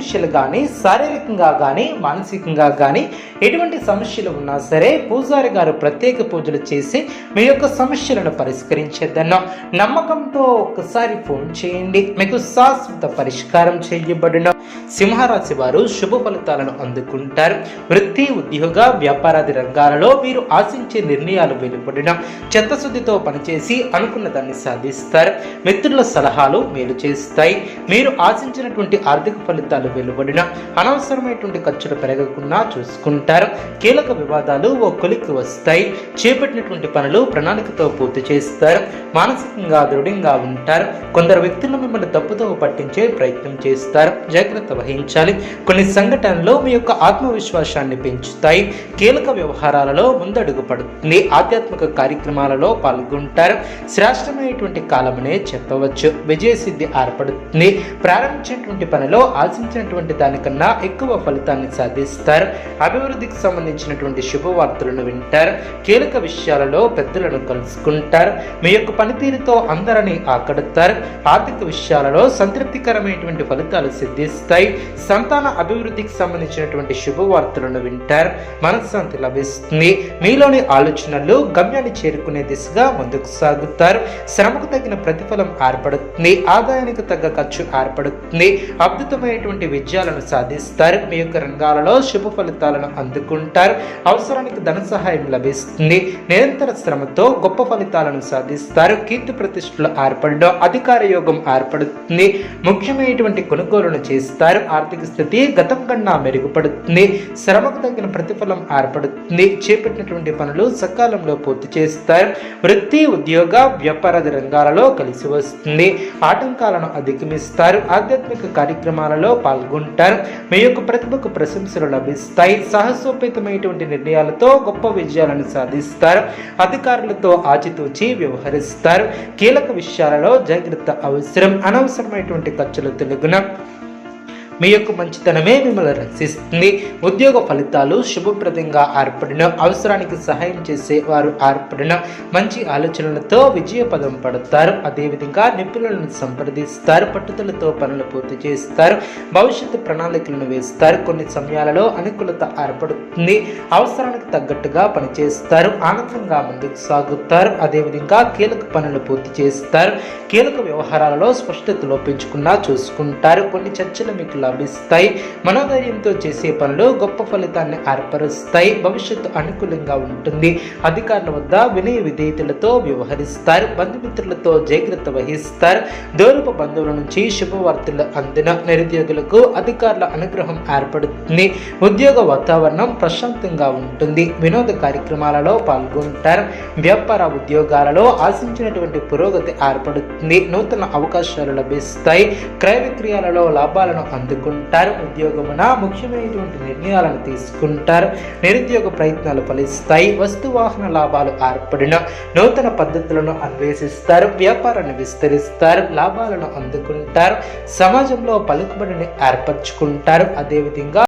సమస్యలు కానీ శారీరకంగా కానీ మానసికంగా కానీ ఎటువంటి సమస్యలు ఉన్నా సరే పూజారి గారు ప్రత్యేక పూజలు చేసి మీ యొక్క సమస్యలను పరిష్కరించేద్దన్న నమ్మకంతో ఒక్కసారి ఫోన్ చేయండి. మీకు శాశ్వత పరిష్కారం చేయబడిన. సింహరాశి వారు శుభ ఫలితాలను అందుకుంటారు. వృత్తి ఉద్యోగ వ్యాపారాది రంగాలలో మీరు ఆశించే నిర్ణయాలు వెలువడిన. చిత్తశుద్ధితో పనిచేసి అనుకున్న దాన్ని సాధిస్తారు. మిత్రుల సలహాలు మేలు చేస్తాయి. మీరు ఆశించినటువంటి ఆర్థిక ఫలితాలు వెలువడిన అనవసరమైనటువంటి ఖర్చులు పెరగకుండా చూసుకుంటారు. కీలక వివాదాలు ఓ కొలిక్కి వస్తాయి. చేపట్టినటువంటి పనులు ప్రణాళికతో పూర్తి చేస్తారు. మానసికంగా దృఢంగా ఉంటారు. కొందరు వ్యక్తులు మిమ్మల్ని తప్పుతో పట్టించే ప్రయత్నం చేస్తారు. జాగ్రత్త వహించాలి. కొన్ని సంఘటనలు మీ యొక్క ఆత్మవిశ్వాసాన్ని పెంచుతాయి. కీలక వ్యవహారాలలో ముందడుగు పడుతుంది. ఆధ్యాత్మిక కార్యక్రమాలలో పాల్గొంటారు. శ్రేష్టమైనటువంటి కాలమనే చెప్పవచ్చు. విజయసిద్ధి ఏర్పడుతుంది. ప్రారంభించినటువంటి పనిలో చేసినటువంటి దానికన్నా ఎక్కువ ఫలితాన్ని సాధిస్తారు. అభివృద్ధికి సంబంధించినటువంటి శుభవార్తలను వింటారు. కీలక విషయాలలో పెద్దలను కలుసుకుంటారు. మీ యొక్క పనితీరుతో అందరినీ ఆకడుతారు. ఆర్థిక విషయాలలో సంతృప్తికరమైనటువంటి ఫలితాలు సిద్ధిస్తాయి. సంతాన అభివృద్ధికి సంబంధించినటువంటి శుభవార్తలను వింటారు. మనశ్శాంతి లభిస్తుంది. మీలోని ఆలోచనలు గమ్యాన్ని చేరుకునే దిశగా ముందుకు సాగుతారు. శ్రమకు తగిన ప్రతిఫలం ఏర్పడుతుంది. ఆదాయానికి తగ్గ ఖర్చు ఏర్పడుతుంది. అద్భుతమైనటువంటి విజయాలను సాధిస్తారు. మీ యొక్క రంగాలలో శుభ ఫలితాలను అందుకుంటారు. అవసరానికి ధన సహాయం లభిస్తుంది. నిరంతర శ్రమతో గొప్ప ఫలితాలను సాధిస్తారు. కీర్తి ప్రతిష్టలు ఏర్పడడం అధికార యోగం ఏర్పడుతుంది. ముఖ్యమైనటువంటి కొనుగోలును చేస్తారు. ఆర్థిక స్థితి గతం కన్నా మెరుగుపడుతుంది. శ్రమకు తగిన ప్రతిఫలం ఏర్పడుతుంది. చేపట్టినటువంటి పనులు సకాలంలో పూర్తి చేస్తారు. వృత్తి ఉద్యోగ వ్యాపారాది రంగాలలో కలిసి వస్తుంది. ఆటంకాలను అధిగమిస్తారు. ఆధ్యాత్మిక కార్యక్రమాలలో పాల్గొంటారు. మీ యొక్క ప్రతిభకు ప్రశంసలు లభిస్తాయి. సాహసోపేతమైనటువంటి నిర్ణయాలతో గొప్ప విజయాలను సాధిస్తారు. అధికారులతో ఆచితూచి వ్యవహరిస్తారు. కీలక విషయాలలో జాగ్రత్త అవసరం. అనవసరమైనటువంటి ఖర్చులు తెలుగున మీ యొక్క మంచితనమే మిమ్మల్ని రక్షిస్తుంది. ఉద్యోగ ఫలితాలు శుభప్రదంగా ఏర్పడిన అవసరానికి సహాయం చేసే వారు ఏర్పడిన మంచి ఆలోచనలతో విజయపదం పడతారు. అదేవిధంగా నిపుణులను సంప్రదిస్తారు పట్టుదలతో పనులు పూర్తి చేస్తారు భవిష్యత్తు ప్రణాళికలను వేస్తారు. కొన్ని సమయాలలో అనుకూలత ఏర్పడుతుంది. అవసరానికి తగ్గట్టుగా పనిచేస్తారు ఆనందంగా ముందుకు సాగుతారు. అదేవిధంగా కీలక పనులు పూర్తి చేస్తారు. కీలక వ్యవహారాలలో స్పష్టత లోపించకుండా చూసుకుంటారు. కొన్ని చర్చలు మీకు లభిస్తాయి మనోధైర్యంతో చేసే పనులు గొప్ప ఫలితాన్ని ఏర్పరుస్తాయి. భవిష్యత్తు అనుకూలంగా ఉంటుంది. అధికారుల వద్ద వినయ విధేయతలతో వ్యవహరిస్తారు. బంధుమిత్రులతో జాగ్రత్త వహిస్తారు. దూరపు బంధువుల నుంచి శుభవార్తలు అందిన నిరుద్యోగులకు అధికారుల అనుగ్రహం ఏర్పడుతుంది. ఉద్యోగ వాతావరణం ప్రశాంతంగా ఉంటుంది. వినోద కార్యక్రమాలలో పాల్గొంటారు. వ్యాపార ఉద్యోగాలలో ఆశించినటువంటి పురోగతి ఏర్పడుతుంది. నూతన అవకాశాలు లభిస్తాయి. క్రయ విక్రయాలలో లాభాలను అందుకు ఎదుర్కొంటారు. ఉద్యోగమున ముఖ్యమైనటువంటి నిర్ణయాలను తీసుకుంటారు. నిరుద్యోగ ప్రయత్నాలు ఫలిస్తాయి. వస్తు వాహన లాభాలు ఏర్పడిన నూతన పద్ధతులను అన్వేషిస్తారు. వ్యాపారాన్ని విస్తరిస్తారు. లాభాలను అందుకుంటారు. సమాజంలో పలుకుబడిని ఏర్పరచుకుంటారు. అదేవిధంగా